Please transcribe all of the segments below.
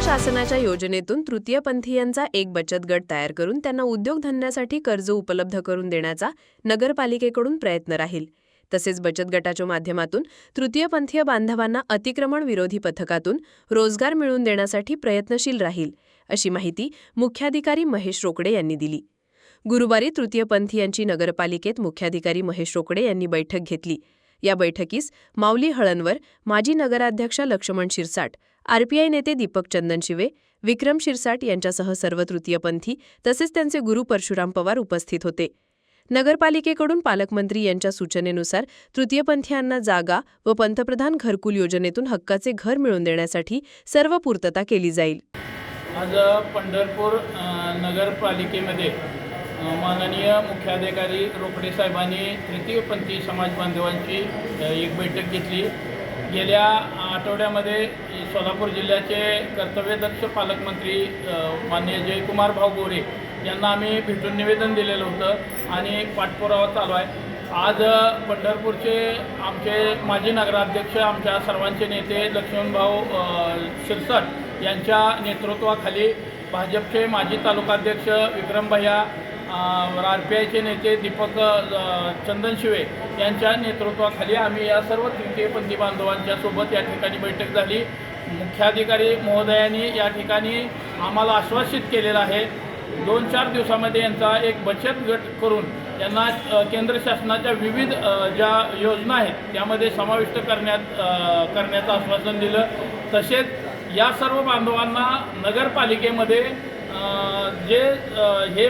शासनाच्या योजनेतून तृतीयपंथीयांचा एक बचत गट तयार करून त्यांना उद्योगधंद्यासाठी कर्ज उपलब्ध करून देण्याचा नगरपालिकेकडून प्रयत्न राहील. तसेच बचत गटाच्या माध्यमातून तृतीयपंथीय बांधवांना अतिक्रमण विरोधी पथकातून रोजगार मिळवून देण्यासाठी प्रयत्नशील राहील अशी माहिती मुख्याधिकारी महेश रोकडे यांनी दिली. गुरुवारी तृतीयपंथीयांची नगरपालिकेत मुख्याधिकारी महेश रोकडे यांनी बैठक घेतली. या बैठकीस माऊली हळणवर माजी नगराध्यक्ष लक्ष्मण शिरसाट आरपीआय नेते दीपक चंदन शिवे विक्रम शिरसाट यांच्यासह सर्व तृतीयपंथी तसेच त्यांचे गुरु परशुराम पवार उपस्थित होते. नगरपालिकेकडून पालकमंत्री यांच्या सूचनेनुसार तृतीयपंथीयांना जागा व पंतप्रधान घरकुल योजनेतून हक्काचे घर मिळवून देण्यासाठी सर्व पूर्तता केली जाईल. आज पंढरपूर नगरपालिकेमध्ये माननीय मुख्याधिकारी रोकडे साहेबांनी तृतीयपंथी समाज बांधवांची एक बैठक घेतली. गेल्या आठवड्यामध्ये सोलापूर जिल्ह्याचे कर्तव्यदक्ष पालकमंत्री माननीय जयकुमार भाऊ गोरे यांना आम्ही भेटून निवेदन दिलेलं होतं आणि पाठपुरावा चालू आहे. आज पंढरपूरचे आमचे माजी नगराध्यक्ष आमच्या सर्वांचे नेते लक्ष्मणभाऊ शिरसट शिरसाट यांच्या नेतृत्वाखाली भाजपचे माजी तालुकाध्यक्ष विक्रम भैया आर पी आयचे नेते दीपक चंदन चंदनशिवे यांच्या नेतृत्वाखाली आम्ही या सर्व तृतीयपंथी बांधवांच्या सोबत या ठिकाणी बैठक झाली. मुख्याधिकारी महोदयांनी या ठिकाणी आम्हाला आश्वासित केलेलं आहे. दोन चार दिवसामध्ये यांचा एक बचत गट करून यांना केंद्र शासनाच्या विविध ज्या योजना आहेत त्यामध्ये समाविष्ट करण्यात करण्याचं आश्वासन दिलं. तसेच या सर्व बांधवांना नगरपालिकेमध्ये जे हे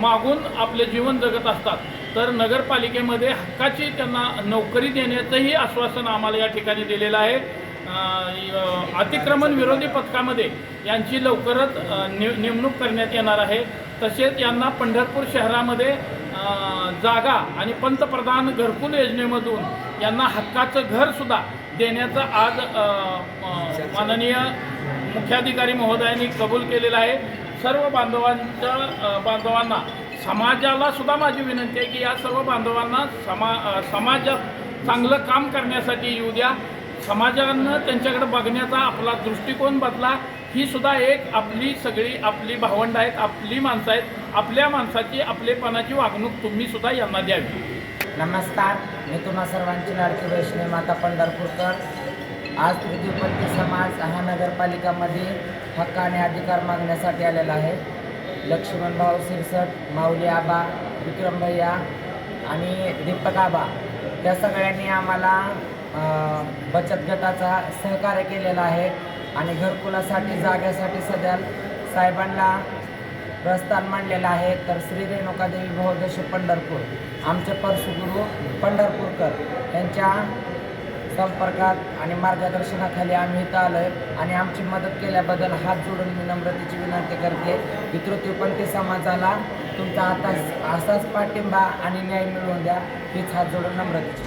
मागून आपले जीवन जगत असतात तर नगरपालिकेमध्ये हक्काची त्यांना नोकरी देण्याचंही आश्वासन आम्हाला या ठिकाणी दिलेलं आहे. अतिक्रमण विरोधी पथकामध्ये यांची लवकरच ने नेमणूक करण्यात येणार आहे. तसेच यांना पंढरपूर शहरामध्ये जागा आणि पंतप्रधान घरकुल योजनेमधून यांना हक्काचं घरसुद्धा देण्याचं आज माननीय मुख्याधिकारी महोदयांनी कबूल केलेलं आहे. सर्व बांधवांच्या बांधवांना समाजाला सुद्धा माझी विनंती आहे की या सर्व बांधवांना समा समाजात चांगलं काम करण्यासाठी येऊ द्या. समाजानं त्यांच्याकडे बघण्याचा आपला दृष्टिकोन बदला. ही सुद्धा एक आपली सगळी आपली भावंड आहेत आपली माणसं आहेत. आपल्या माणसाची आपलेपणाची वागणूक तुम्ही सुद्धा यांना द्यावी. नमस्कार. मी तुम्हा सर्वांची लाडकी वैष्णवी माता पंढरपूरकर. आज तृतीयपंथी समाज हा नगरपालिकामध्ये हक्क आणि अधिकार मागण्यासाठी आलेला आहे. लक्ष्मणभाऊ सिरसट माऊली आबा विक्रम भैया आणि दीपक आबा त्या सगळ्यांनी आम्हाला बचत गटाचा सहकार्य केलेला आहे आणि घरकुलासाठी जाग्यासाठी सध्या साहेबांना प्रस्थान मांडलेलं आहे. तर श्री रेणुकादेवी भवदशी पंढरपूर आमचे परशुगुरू पंढरपूरकर यांच्या संपर्कात आणि मार्गदर्शनाखाली आम्ही इथं आलो आहे आणि आमची मदत केल्याबद्दल हात जोडून मी नम्रतेची विनंती करते. की तृतीयपंथी समाजाला तुमचा आता असाच पाठिंबा आणि न्याय मिळवून द्या हीच हात जोडून नम्रतेची.